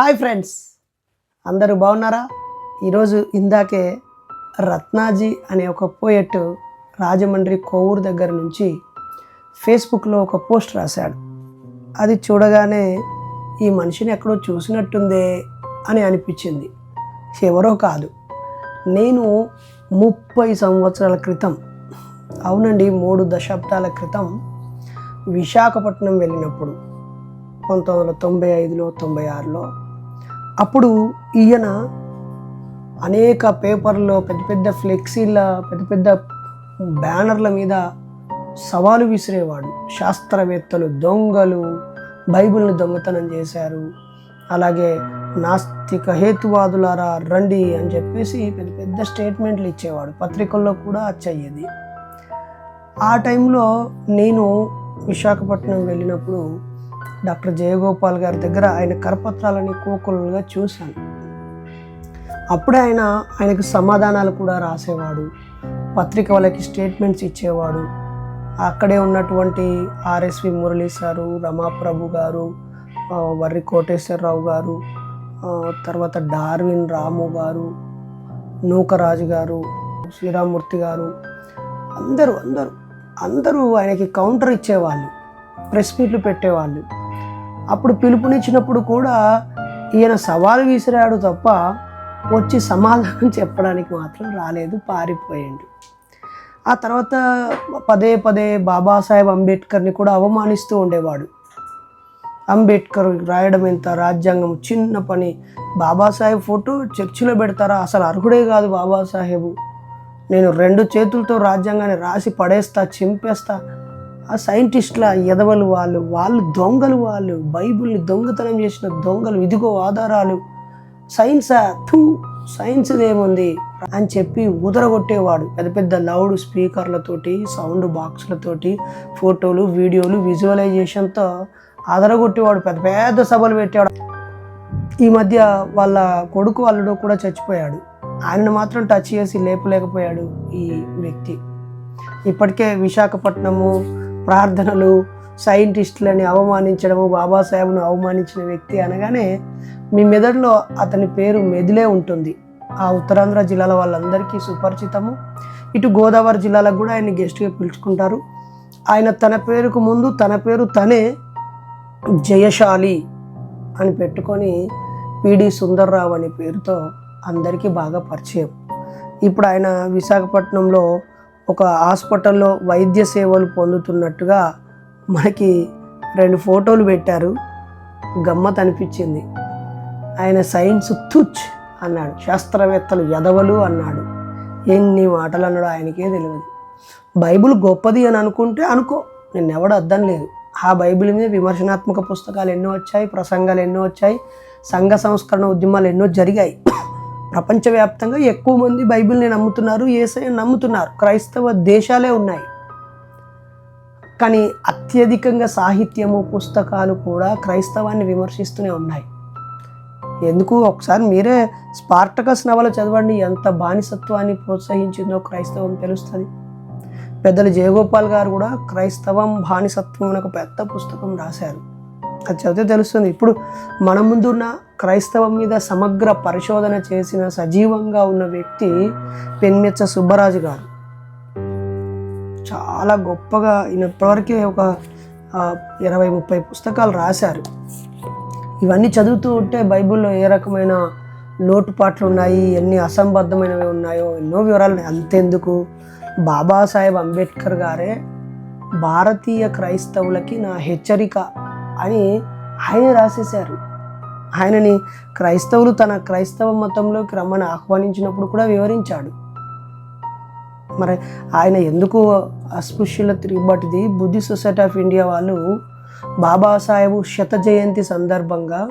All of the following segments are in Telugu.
Hi friends. అందరూ బాగున్నారా? ఈరోజు ఇందాకే రత్నాజీ అనే ఒక పోయెట్ రాజమండ్రి కోవూరు దగ్గర నుంచి ఫేస్బుక్లో ఒక పోస్ట్ రాశాడు. అది చూడగానే ఈ మనిషిని ఎక్కడో చూసినట్టుందే అని అనిపించింది. ఎవరో కాదు. నేను ముప్పై సంవత్సరాల క్రితం అవునండి మూడు దశాబ్దాల క్రితం విశాఖపట్నం వెళ్ళినప్పుడు పంతొమ్మిది వందల తొంభై ఐదులో తొంభై ఆరులో అప్పుడు ఈయన అనేక పేపర్లో పెద్ద పెద్ద ఫ్లెక్సీల పెద్ద పెద్ద బ్యానర్ల మీద సవాలు విసిరేవాడు. శాస్త్రవేత్తలు దొంగలు బైబిల్ని దొంగతనం చేశారు. అలాగే నాస్తిక హేతువాదులారా రండి అని చెప్పేసి పెద్ద పెద్ద స్టేట్మెంట్లు ఇచ్చేవాడు. పత్రికల్లో కూడా అచ్చయ్యేది. ఆ టైంలో నేను విశాఖపట్నం వెళ్ళినప్పుడు డాక్టర్ జయగోపాల్ గారి దగ్గర ఆయన కరపత్రాలని కోకొలుగా చూశాను. అప్పుడే ఆయన ఆయనకు సమాధానాలు కూడా రాసేవాడు. పత్రిక వాళ్ళకి స్టేట్మెంట్స్ ఇచ్చేవాడు. అక్కడే ఉన్నటువంటి ఆర్ఎస్వి మురళీ సారు రమాప్రభు గారు వర్రి కోటేశ్వరరావు గారు తర్వాత డార్విన్ రాము గారు నూకరాజు గారు శ్రీరామూర్తి గారు అందరూ అందరూ అందరూ ఆయనకి కౌంటర్ ఇచ్చేవాళ్ళు. ప్రెస్ మీట్లు పెట్టేవాళ్ళు. అప్పుడు పిలుపునిచ్చినప్పుడు కూడా ఈయన సవాలు విసిరాడు తప్ప వచ్చి సమాధానం చెప్పడానికి మాత్రం రాలేదు పారిపోయాడు. ఆ తర్వాత పదే పదే బాబాసాహెబ్ అంబేద్కర్ని కూడా అవమానిస్తూ ఉండేవాడు. అంబేద్కర్ రాయడం ఎంత రాజ్యాంగం చిన్న పని. బాబాసాహెబ్ ఫోటో చర్చిలో పెడతారా? అసలు అర్హుడే కాదు బాబాసాహెబు. నేను రెండు చేతులతో రాజ్యాంగాన్ని రాసి పడేస్తా చింపేస్తా. ఆ సైంటిస్టుల ఎదవలు వాళ్ళు వాళ్ళు దొంగలు వాళ్ళు బైబిల్ని దొంగతనం చేసిన దొంగలు ఇదిగో ఆధారాలు. సైన్సా? థూ సైన్స్ ఏముంది అని చెప్పి ఉదరగొట్టేవాడు. పెద్ద పెద్ద లౌడ్ స్పీకర్లతోటి సౌండ్ బాక్స్లతోటి ఫోటోలు వీడియోలు విజువలైజేషన్తో అదరగొట్టేవాడు పెద్ద పెద్ద సభలు పెట్టేవాడు. ఈ మధ్య వాళ్ళ కొడుకు వాళ్ళు కూడా చచ్చిపోయాడు. ఆయనను మాత్రం టచ్ చేసి లేపలేకపోయాడు ఈ వ్యక్తి. ఇప్పటికే విశాఖపట్నము ప్రార్థనలు సైంటిస్టులని అవమానించడము బాబాసాహెబ్ను అవమానించిన వ్యక్తి అనగానే మీ మెదడులో అతని పేరు మెదిలే ఉంటుంది. ఆ ఉత్తరాంధ్ర జిల్లాల వాళ్ళందరికీ సుపరిచితము. ఇటు గోదావరి జిల్లాలకు కూడా ఆయన గెస్ట్గా పిలుచుకుంటారు. ఆయన తన పేరుకు ముందు తన పేరు తనే జయశాలి అని పెట్టుకొని పిడి సుందర్రావు అనే పేరుతో అందరికీ బాగా పరిచయం. ఇప్పుడు ఆయన విశాఖపట్నంలో ఒక హాస్పిటల్లో వైద్య సేవలు పొందుతున్నట్టుగా మనకి రెండు ఫోటోలు పెట్టారు. గమ్మత్ అనిపించింది. ఆయన సైన్స్ తుచ్ అన్నాడు. శాస్త్రవేత్తలు ఎదవలు అన్నాడు. ఎన్ని మాటలు అన్నాడు ఆయనకే తెలియదు బైబిల్ గొప్పది అని అనుకుంటే అనుకో. నేను ఎవడు అర్థం లేదు. ఆ బైబిల్ మీద విమర్శనాత్మక పుస్తకాలు ఎన్నో వచ్చాయి ప్రసంగాలు ఎన్నో వచ్చాయి సంఘ సంస్కరణ ఉద్యమాలు ఎన్నో జరిగాయి. ప్రపంచవ్యాప్తంగా ఎక్కువ మంది బైబిల్ని నమ్ముతున్నారు ఏసైని నమ్ముతున్నారు. క్రైస్తవ దేశాలే ఉన్నాయి. కానీ అత్యధికంగా సాహిత్యము పుస్తకాలు కూడా క్రైస్తవాన్ని విమర్శిస్తూనే ఉన్నాయి. ఎందుకు? ఒకసారి మీరే స్పార్టకస్ నవల చదవండి. ఎంత బానిసత్వాన్ని ప్రోత్సహించిందో క్రైస్తవం తెలుస్తుంది. పెద్దలు జయగోపాల్ గారు కూడా క్రైస్తవం బానిసత్వం అనే ఒక పెద్ద పుస్తకం రాశారు. అది చదివితే తెలుస్తుంది. ఇప్పుడు మన ముందున్న క్రైస్తవం మీద సమగ్ర పరిశోధన చేసిన సజీవంగా ఉన్న వ్యక్తి పెన్మెచ్చ సుబ్బరాజు గారు. చాలా గొప్పగా ఈయన ఇప్పటివరకే ఒక ఇరవై ముప్పై పుస్తకాలు రాశారు. ఇవన్నీ చదువుతూ ఉంటే బైబిల్లో ఏ రకమైన లోటుపాట్లు ఉన్నాయి ఎన్ని అసంబద్ధమైనవి ఉన్నాయో ఎన్నో వివరాలు అంతెందుకు? బాబాసాహెబ్ అంబేద్కర్ గారే భారతీయ క్రైస్తవులకి నా హెచ్చరిక. అని ఆయన రాసేశారు. ఆయనని క్రైస్తవులు తన క్రైస్తవ మతంలోకి రమ్మని ఆహ్వానించినప్పుడు కూడా వివరించాడు. మరి ఆయన ఎందుకు అస్పృశ్యుల తిరుగుబాటుది? బుద్ధి సొసైటీ ఆఫ్ ఇండియా వాళ్ళు బాబాసాహెబ్ శత జయంతి సందర్భంగా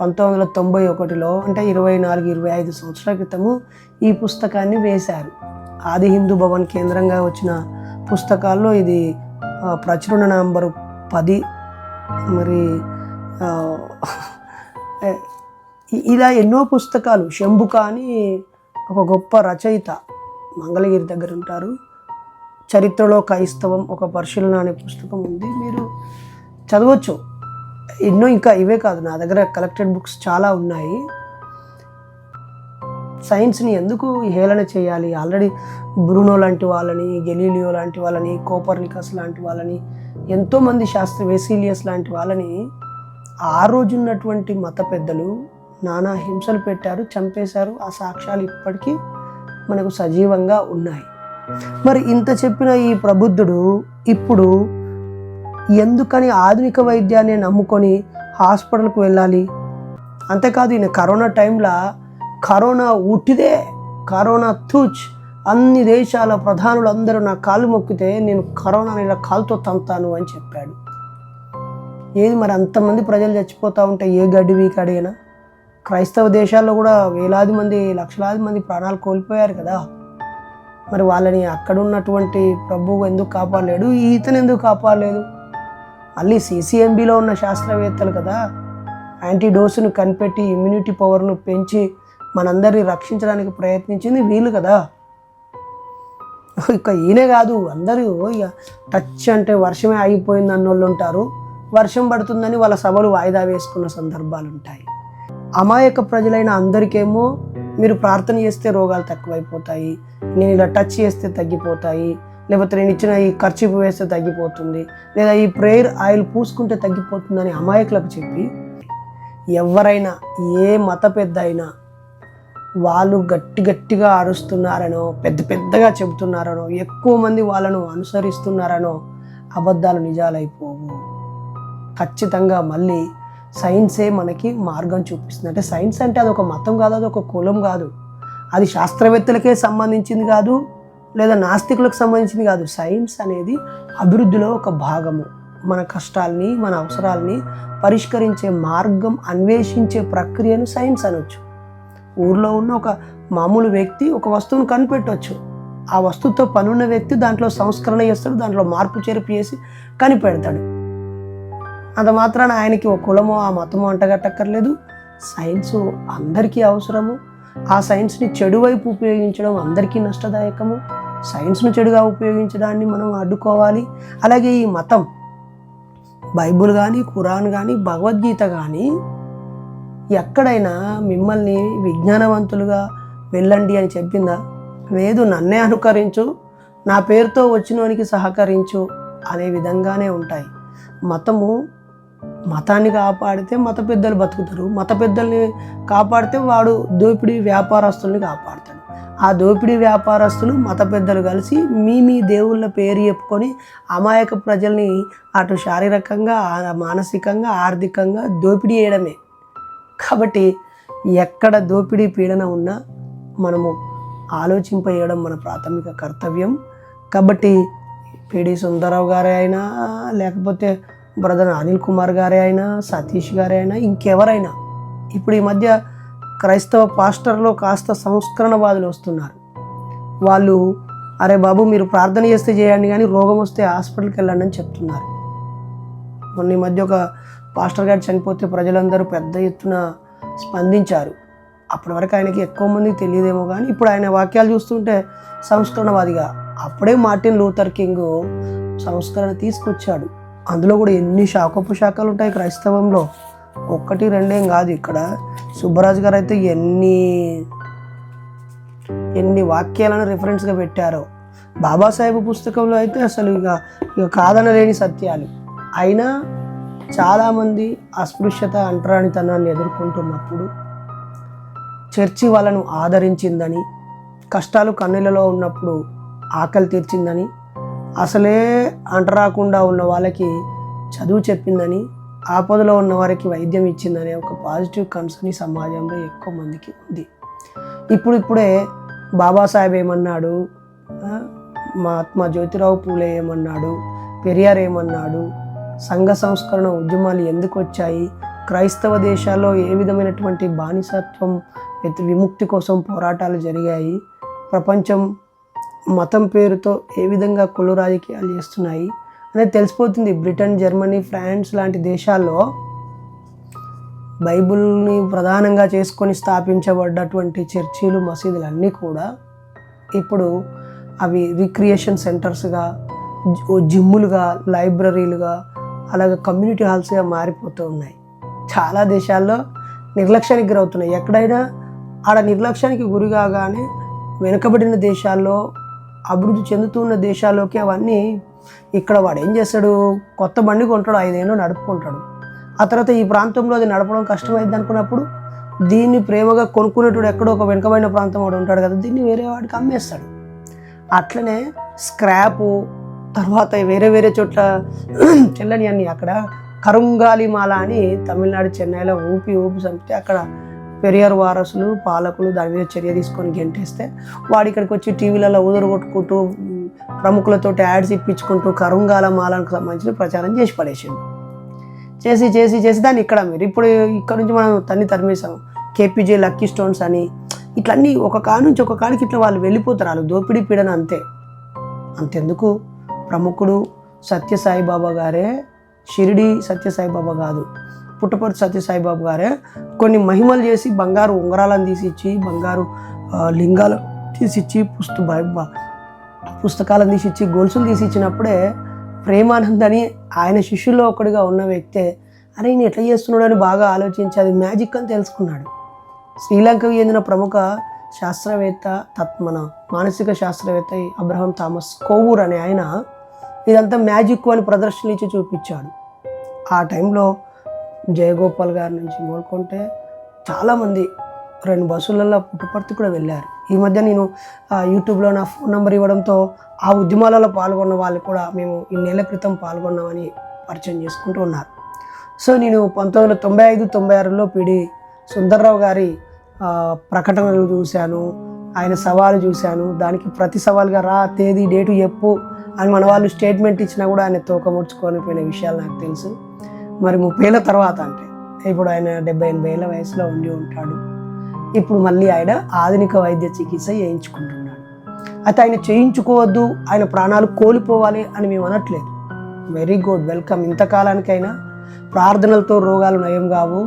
పంతొమ్మిది వందల తొంభై ఒకటిలో అంటే ఇరవై నాలుగు ఇరవై ఐదు సంవత్సరాల క్రితము ఈ పుస్తకాన్ని వేశారు. ఆది హిందూ భవన్ కేంద్రంగా వచ్చిన పుస్తకాల్లో ఇది ప్రచురణ నంబరు పది మరి ఇలా ఎన్నో పుస్తకాలు. శంభుక అని ఒక గొప్ప రచయిత మంగళగిరి దగ్గర ఉంటారు. చరిత్రలో క్రైస్తవం ఒక పరిశీలన అనే పుస్తకం ఉంది. మీరు చదవచ్చు. ఎన్నో ఇంకా ఇవే కాదు. నా దగ్గర కలెక్టెడ్ బుక్స్ చాలా ఉన్నాయి. సైన్స్ని ఎందుకు హేళన చేయాలి? ఆల్రెడీ బ్రూనో లాంటి వాళ్ళని గెలీలియో లాంటి వాళ్ళని కోపర్నికస్ లాంటి వాళ్ళని ఎంతోమంది శాస్త్ర వెసీలియస్ లాంటి వాళ్ళని ఆ రోజున్నటువంటి మత పెద్దలు నానా హింసలు పెట్టారు చంపేశారు. ఆ సాక్ష్యాలు ఇప్పటికీ మనకు సజీవంగా ఉన్నాయి. మరి ఇంత చెప్పిన ఈ ప్రబుద్ధుడు ఇప్పుడు ఎందుకని ఆధునిక వైద్యాన్ని నమ్ముకొని హాస్పిటల్కి వెళ్ళాలి? అంతేకాదు ఈయన కరోనా టైంలో కరోనా ఉట్టిదే కరోనా తూచ్. అన్ని దేశాల ప్రధానులు అందరూ నా కాలు మొక్కితే నేను కరోనా ఇలా కాలుతో తంతాను అని చెప్పాడు. ఏది మరి అంతమంది ప్రజలు చచ్చిపోతూ ఉంటే ఏ గడ్డి వీక్ అడిగినా క్రైస్తవ దేశాల్లో కూడా వేలాది మంది లక్షలాది మంది ప్రాణాలు కోల్పోయారు కదా. మరి వాళ్ళని అక్కడ ఉన్నటువంటి ప్రభువు ఎందుకు కాపాడలేడు? ఈతను ఎందుకు కాపాడలేదు? మళ్ళీ సీసీఎంబీలో ఉన్న శాస్త్రవేత్తలు కదా. యాంటీడోసును కనిపెట్టి ఇమ్యూనిటీ పవర్ను పెంచి మనందరినీ రక్షించడానికి ప్రయత్నించింది వీళ్ళు కదా. ఇక ఈయనే కాదు అందరూ ఇక టచ్ అంటే వర్షమే ఆగిపోయింది అన్నోళ్ళు ఉంటారు. వర్షం పడుతుందని వాళ్ళ సభలు వాయిదా వేసుకున్న సందర్భాలు ఉంటాయి. అమాయక ప్రజలైన అందరికేమో మీరు ప్రార్థన చేస్తే రోగాలు తక్కువైపోతాయి నేను ఇలా టచ్ చేస్తే తగ్గిపోతాయి లేకపోతే నేను ఇచ్చిన ఈ ఖర్చు వేస్తే తగ్గిపోతుంది లేదా ఈ ప్రేయర్ ఆయిల్ పూసుకుంటే తగ్గిపోతుందని అమాయకులకు చెప్పి ఎవరైనా ఏ మత పెద్ద అయినా వాళ్ళు గట్టి గట్టిగా అరుస్తున్నారనో పెద్ద పెద్దగా చెబుతున్నారనో ఎక్కువ మంది వాళ్ళను అనుసరిస్తున్నారనో అబద్ధాలు నిజాలైపోవు. ఖచ్చితంగా మళ్ళీ సైన్సే మనకి మార్గం చూపిస్తుంది. అంటే సైన్స్ అంటే అది ఒక మతం కాదు అది ఒక కులం కాదు. అది శాస్త్రవేత్తలకే సంబంధించింది కాదు లేదా నాస్తికులకు సంబంధించింది కాదు. సైన్స్ అనేది అభివృద్ధిలో ఒక భాగము. మన కష్టాల్ని మన అవసరాలని పరిష్కరించే మార్గం అన్వేషించే ప్రక్రియను సైన్స్ అనొచ్చు. ఊర్లో ఉన్న ఒక మామూలు వ్యక్తి ఒక వస్తువును కనిపెట్టవచ్చు ఆ వస్తువుతో పనున్న వ్యక్తి దాంట్లో సంస్కరణ చేస్తాడు దాంట్లో మార్పు చేర్పు చేసి కనిపెడతాడు. అంత మాత్రాన ఆయనకి ఒక కులమో ఆ మతమో అంటగట్టక్కర్లేదు. సైన్స్ అందరికీ అవసరము. ఆ సైన్స్ని చెడు వైపు ఉపయోగించడం అందరికీ నష్టదాయకము. సైన్స్ను చెడుగా ఉపయోగించడాన్ని మనం అడ్డుకోవాలి. అలాగే ఈ మతం బైబుల్ కానీ ఖురాన్ కానీ భగవద్గీత కానీ ఎక్కడైనా మిమ్మల్ని విజ్ఞానవంతులుగా వెళ్ళండి అని చెప్పిందా? లేదు నన్నే అనుకరించు నా పేరుతో వచ్చినోనికి సహకరించు అనే విధంగానే ఉంటాయి. మతము మతాన్ని కాపాడితే మత పెద్దలు బతుకుతారు. మత పెద్దల్ని కాపాడితే వాడు దోపిడీ వ్యాపారస్తుల్ని కాపాడతాడు. ఆ దోపిడీ వ్యాపారస్తులు మత పెద్దలు కలిసి మీ మీ దేవుళ్ళ పేరు చెప్పుకొని అమాయక ప్రజల్ని అటు శారీరకంగా మానసికంగా ఆర్థికంగా దోపిడీ చేయడమే. కాబట్టి ఎక్కడ దోపిడీ పీడన ఉన్నా మనము ఆలోచింపేయడం మన ప్రాథమిక కర్తవ్యం. కాబట్టి పిడి సుందరరావు గారే అయినా లేకపోతే బ్రదర్ అనిల్ కుమార్ గారే అయినా సతీష్ గారే అయినా ఇంకెవరైనా ఇప్పుడు ఈ మధ్య క్రైస్తవ పాస్టర్లో కాస్త సంస్కరణవాదులు వస్తున్నారు. వాళ్ళు అరే బాబు మీరు ప్రార్థన చేస్తే చేయండి కానీ రోగం వస్తే హాస్పిటల్కి వెళ్ళండి అని చెప్తున్నారు. మొన్న ఈ మధ్య ఒక పాస్టర్ గారు చనిపోతే ప్రజలందరూ పెద్ద ఎత్తున స్పందించారు. అప్పటి వరకు ఆయనకి ఎక్కువ మంది తెలియదేమో కానీ ఇప్పుడు ఆయన వాక్యాలు చూస్తుంటే సంస్కరణవాదిగా అప్పుడే మార్టిన్ లూథర్ కింగ్ సంస్కరణ తీసుకొచ్చాడు. అందులో కూడా ఎన్ని శాఖపు శాఖలు ఉంటాయి క్రైస్తవంలో? ఒక్కటి రెండేం కాదు ఇక్కడ. సుబ్బరాజు గారు అయితే ఎన్ని ఎన్ని వాక్యాలను రిఫరెన్స్గా పెట్టారో. బాబాసాహెబ్ పుస్తకంలో అయితే అసలు ఇక ఇక కాదనలేని సత్యాలు. అయినా చాలామంది అస్పృశ్యత అంటరానితనాన్ని ఎదుర్కొంటున్నప్పుడు చర్చి వాళ్ళను ఆదరించిందని కష్టాలు కన్నులలో ఉన్నప్పుడు ఆకలి తీర్చిందని అసలే అంటరాకుండా ఉన్న వాళ్ళకి చదువు చెప్పిందని ఆపదలో ఉన్న వారికి వైద్యం ఇచ్చిందనే ఒక పాజిటివ్ కన్సర్న్ ఈ సమాజంలో ఎక్కువ మందికి ఉంది. ఇప్పుడు ఇప్పుడే బాబాసాహెబ్ ఏమన్నాడు? మహాత్మా జ్యోతిరావు పూలే ఏమన్నాడు? పెరియార్ ఏమన్నాడు? సంఘ సంస్కరణ ఉద్యమాలు ఎందుకు వచ్చాయి? క్రైస్తవ దేశాల్లో ఏ విధమైనటువంటి బానిసత్వం విముక్తి కోసం పోరాటాలు జరిగాయి? ప్రపంచం మతం పేరుతో ఏ విధంగా కులు రాజకీయాలు చేస్తున్నాయి? అనేది తెలిసిపోతుంది. బ్రిటన్ జర్మనీ ఫ్రాన్స్ లాంటి దేశాల్లో బైబిల్ని ప్రధానంగా చేసుకొని స్థాపించబడ్డటువంటి చర్చీలు మసీదులు అన్నీ కూడా ఇప్పుడు అవి రిక్రియేషన్ సెంటర్స్గా జిమ్ములుగా లైబ్రరీలుగా అలాగే కమ్యూనిటీ హాల్స్గా మారిపోతూ ఉన్నాయి. చాలా దేశాల్లో నిర్లక్ష్యానికి గురవుతున్నాయి. ఎక్కడైనా ఆడ నిర్లక్ష్యానికి గురి కాగానే వెనుకబడిన దేశాల్లో అభివృద్ధి చెందుతున్న దేశాల్లోకి అవన్నీ ఇక్కడ వాడు ఏం చేస్తాడు? కొత్త బండి కొంటాడు ఐదేళ్ళు నడుపుకుంటాడు. ఆ తర్వాత ఈ ప్రాంతంలో అది నడపడం కష్టమైంది అనుకున్నప్పుడు దీన్ని ప్రేమగా కొనుక్కునేటోడు ఎక్కడో ఒక వెనుకబడిన ప్రాంతం వాడు ఉంటాడు కదా దీన్ని వేరే వాడికి అమ్మేస్తాడు. అట్లనే స్క్రాపు తర్వాత వేరే వేరే చోట్ల చెల్లని అన్ని అక్కడ కరుంగాలి మాల అని తమిళనాడు చెన్నైలో ఊపి ఊపి చంపితే అక్కడ పెరియార్ వారసులు పాలకులు దాని మీద చర్య తీసుకొని గెంటేస్తే వాడు ఇక్కడికి వచ్చి టీవీలలో ఊదరు కొట్టుకుంటూ ప్రముఖులతో యాడ్స్ ఇప్పించుకుంటూ కరుంగాల మాలకు సంబంధించిన ప్రచారం చేసి పడేసిండు. చేసి చేసి చేసి దాన్ని ఇక్కడ మీరు ఇప్పుడు ఇక్కడ నుంచి మనం తన్ని తరిమేసాం కేపీజే లక్కీ స్టోన్స్ అని ఇట్లన్నీ ఒక కాడ నుంచి ఒక కాడికి ఇట్లా వాళ్ళు వెళ్ళిపోతారు. వాళ్ళు దోపిడీ పీడన అంతే. అంతెందుకు? ప్రముఖుడు సత్యసాయిబాబా గారే షిరిడి సత్యసాయిబాబా కాదు పుట్టపర్తి సత్యసాయిబాబా గారే కొన్ని మహిమలు చేసి బంగారు ఉంగరాలను తీసిచ్చి బంగారు లింగాలు తీసిచ్చి పుస్తు పుస్తకాలను తీసిచ్చి గొలుసులు తీసిచ్చినప్పుడే ప్రేమానంద్ అని ఆయన శిష్యుల్లో ఒకడిగా ఉన్న వ్యక్తే అరే ఈయన ఎట్లా చేస్తున్నాడు? అని బాగా ఆలోచించి అది మ్యాజిక్ అని తెలుసుకున్నాడు. శ్రీలంకకు చెందిన ప్రముఖ శాస్త్రవేత్త తత్మన మానసిక శాస్త్రవేత్త అబ్రహం థామస్ కోవూర్ అనే ఆయన ఇదంతా మ్యాజిక్ అని ప్రదర్శనలు ఇచ్చి చూపించాడు. ఆ టైంలో జయగోపాల్ గారి నుంచి మొదలుకుంటే చాలామంది రెండు బస్సులలో పుట్టుపర్తి కూడా వెళ్ళారు. ఈ మధ్య నేను యూట్యూబ్లో నా ఫోన్ నెంబర్ ఇవ్వడంతో ఆ ఉద్యమాలలో పాల్గొన్న వాళ్ళు కూడా మేము ఇన్నేళ్ళ క్రితం పాల్గొన్నామని పరిచయం చేసుకుంటూ ఉన్నారు. సో నేను పంతొమ్మిది వందల తొంభై ఐదు తొంభై ఆరులో పిడి సుందర్రావు గారి ప్రకటనలు చూశాను. ఆయన సవాలు చూశాను. దానికి ప్రతి సవాల్గా రా తేదీ డేటు చెప్పు అని మన వాళ్ళు స్టేట్మెంట్ ఇచ్చినా కూడా ఆయన తోక ముడుచుకొని పోయిన విషయాలు నాకు తెలుసు. మరి ముప్పై ఏళ్ళ తర్వాత అంటే ఇప్పుడు ఆయన డెబ్బై ఎనభై ఏళ్ళ వయసులో ఉండి ఉంటాడు. ఇప్పుడు మళ్ళీ ఆయన ఆధునిక వైద్య చికిత్స చేయించుకుంటున్నాడు. అయితే ఆయన చేయించుకోవద్దు ఆయన ప్రాణాలు కోల్పోవాలి అని మేము అనట్లేదు. వెరీ గుడ్ వెల్కమ్ ఇంతకాలానికైనా ప్రార్థనలతో రోగాలు నయం కావు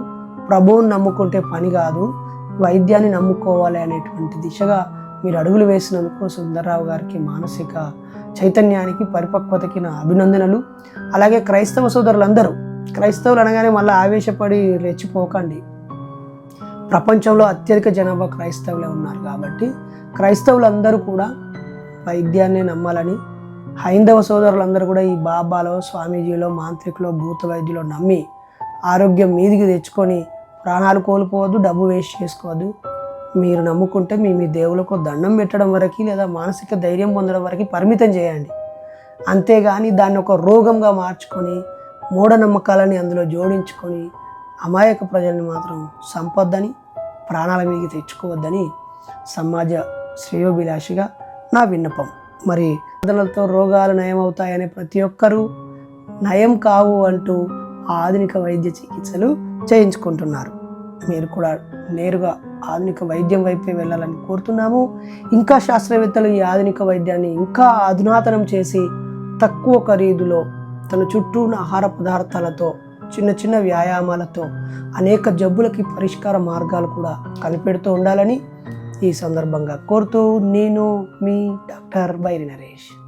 ప్రభువుని నమ్ముకుంటే పని కాదు వైద్యాన్ని నమ్ముకోవాలి అనేటువంటి దిశగా మీరు అడుగులు వేసినందుకు సుందర్రావు గారికి మానసిక చైతన్యానికి పరిపక్వతకి నా అభినందనలు. అలాగే క్రైస్తవ సోదరులందరూ క్రైస్తవులు అనగానే మళ్ళీ ఆవేశపడి రెచ్చిపోకండి. ప్రపంచంలో అత్యధిక జనాభా క్రైస్తవులే ఉన్నారు కాబట్టి క్రైస్తవులందరూ కూడా వైద్యాన్ని నమ్మాలని హైందవ సోదరులందరూ కూడా ఈ బాబాలో స్వామీజీలో మాంత్రికులో భూత వైద్యులో నమ్మి ఆరోగ్యం మీదికి తెచ్చుకొని ప్రాణాలు కోల్పోవద్దు డబ్బు వేస్ట్ చేసుకోవద్దు. మీరు నమ్ముకుంటే మీ మీ దేవులకు దండం పెట్టడం వరకు లేదా మానసిక ధైర్యం పొందడం వరకు పరిమితం చేయండి. అంతేగాని దాన్ని ఒక రోగంగా మార్చుకొని మూఢనమ్మకాలని అందులో జోడించుకొని అమాయక ప్రజల్ని మాత్రం సంపద్దని ప్రాణాల మీదకి తెచ్చుకోవద్దని సమాజ శ్రేయోభిలాషిగా నా విన్నపం. మరి ప్రార్థనలతో రోగాలు నయమవుతాయని ప్రతి ఒక్కరూ నయం కావు అంటూ ఆధునిక వైద్య చికిత్సలు చేయించుకుంటున్నారు. మీరు కూడా నేరుగా ఆధునిక వైద్యం వైపే వెళ్ళాలని కోరుతున్నాము. ఇంకా శాస్త్రవేత్తలు ఈ ఆధునిక వైద్యాన్ని ఇంకా అధునాతనం చేసి తక్కువ ఖరీదులో తన చుట్టూ ఉన్న ఆహార పదార్థాలతో చిన్న చిన్న వ్యాయామాలతో అనేక జబ్బులకి పరిష్కార మార్గాలు కూడా కనిపెడుతూ ఉండాలని ఈ సందర్భంగా కోరుతూ నేను మీ డాక్టర్ బైరి నరేష్.